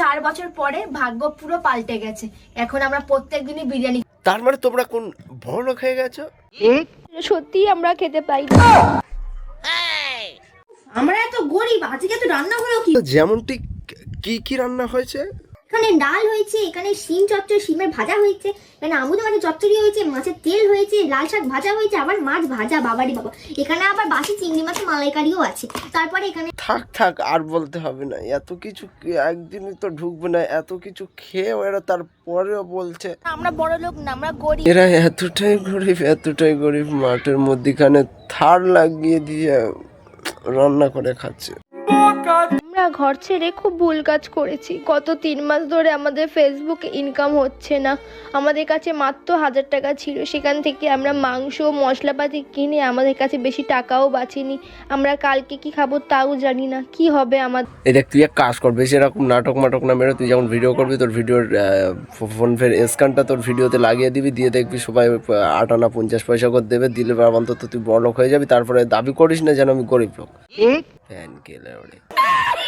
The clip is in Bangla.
চার বছর পরে ভাগ্য পুরো পাল্টে গেছে। এখন আমরা প্রত্যেক দিনই বিরিয়ানি তার মানে তোমরা কোন খেয়ে হয়ে গেছো? সত্যি আমরা খেতে পাই না। আমরা এত গরিব আজকে তো রান্না হলো কি? যেমন যেমনটি কি কি রান্না হয়েছে? এখানে ডাল হয়েছে এখানে শিম চচ্চড়ি শিমের ভাজা হয়েছে এখানে আমুদে মাছের চচ্চড়ি হয়েছে মাছের তেল হয়েছে লাল শাক ভাজা হয়েছে আবার মাছ ভাজা বাবারি বাবা। এখানে আবার বাসি চিংড়ি মাছের মালাইকারিও আছে। তারপরে এখানে থাক থাক আর বলতে হবে না এত কিছু একদিনই তো ঢুকবে না এত কিছু খেয়ে এরা তারপরেও বলছে। আমরা বড় লোক না আমরা গরিব। এরা এতটাই গরিব এতটাই গরিব মাঠের মধ্যিখানে থার লাগিয়ে দিয়ে রান্না করে খাচ্ছে। আমরা ঘর ছেড়ে খুব ভুল কাজ করেছি। গত তিন মাস ধরে আমাদের ফেসবুকে ইনকাম হচ্ছে না। আমাদের কাছে মাত্র হাজার টাকা ছিল। সেখান থেকে আমরা মাংস মশলাপাতি কিনে আমাদের কাছে বেশি টাকাও বাঁচিনি। আমরা কালকে কি খাব তাও জানি না। কি হবে আমাদের এই দেখ তুই এক কাজ কর সেরকম নাটক মাটক না মেরে তুই যখন ভিডিও করবি তোর ভিডিওর ফোন ফের স্ক্যানটা তোর ভিডিওতে লাগিয়ে দিবি দিয়ে দেখবি সবাই আট আনা পঞ্চাশ পয়সা করে দেবে দিলে অন্তত তুই বড় লোক হয়ে যাবি। তারপরে দাবি করিস না যেন আমি গরিব লোক। ফ্যান কেলে ওরে